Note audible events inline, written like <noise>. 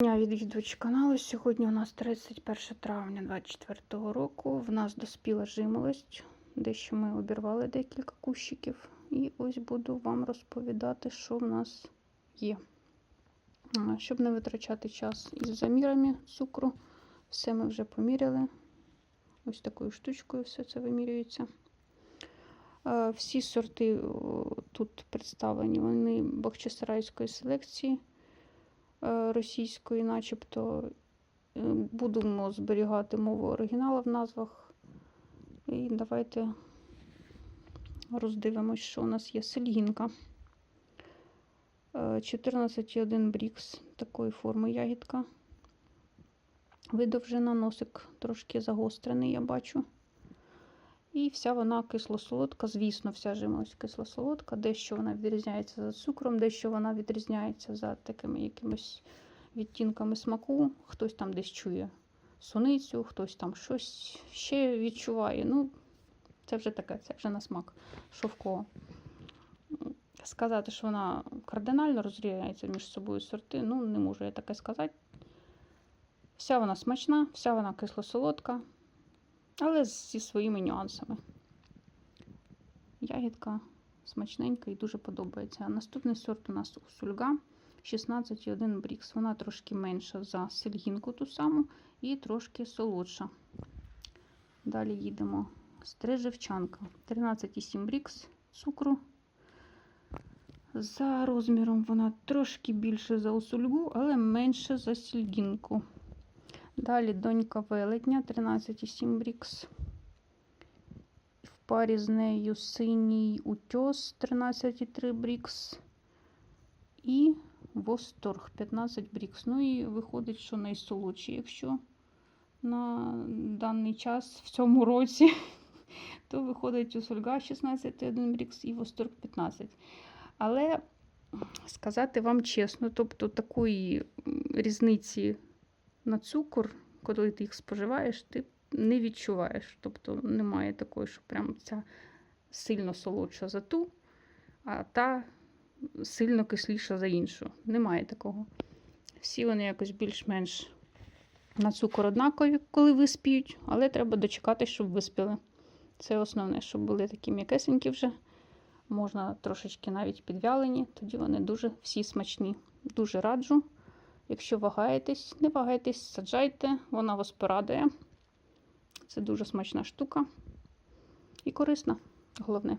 Дня відвідувач каналу. Сьогодні у нас 31 травня 2024 року. В нас доспіла жимолость. Дещо ми обірвали декілька кущиків. І ось буду вам розповідати, що в нас є. Щоб не витрачати час із замірами цукру, все ми вже поміряли. Ось такою штучкою все це вимірюється. Всі сорти тут представлені, вони бахчисарайської селекції російської, начебто е, будемо зберігати мову оригіналу в назвах. І давайте роздивимось, що у нас є сельгінка. Е, 14,1 брікс такої форми ягідка. Видовжена носик трошки загострений, я бачу. І вся вона кисло-солодка, звісно, вся жимолость кисло-солодка. Дещо вона відрізняється за цукром, дещо вона відрізняється за такими якимись відтінками смаку. Хтось там десь чує суницю, хтось там щось ще відчуває. Ну, це вже таке, це вже на смак шовково. Сказати, що вона кардинально розрізняється між собою сорти, ну, не можу я таке сказати. Вся вона смачна, вся вона кисло-солодка, але зі своїми нюансами. Ягідка смачненька і дуже подобається. Наступний сорт у нас Усульга 16,1 брікс. Вона трошки менша за сельгінку ту саму і трошки солодша. Далі їдемо. Стрижевчанка 13,7 брікс цукру. За розміром вона трошки більше за усульгу, але менше за сільгінку. Далі донька велетня 13,7 брікс. В парі з нею синій утьос 13,3 брікс. І восторг 15 брікс. Ну і виходить, що найсолодші, якщо на даний час в цьому році, <laughs> то виходить у Сольга 16,1 брікс і восторг 15. Але сказати вам чесно, тобто такої різниці на цукор, коли ти їх споживаєш, ти не відчуваєш. Тобто немає такої, що прям ця сильно солодша за ту, а та сильно кисліша за іншу. Немає такого. Всі вони якось більш-менш на цукор однакові, коли виспіють, але треба дочекати, щоб виспіли. Це основне, щоб були такі м'якесенькі вже. Можна трошечки навіть підвялені, тоді вони дуже всі смачні. Дуже раджу. Якщо вагаєтесь, не вагайтесь, саджайте, вона вас порадує. Це дуже смачна штука і корисна, головне.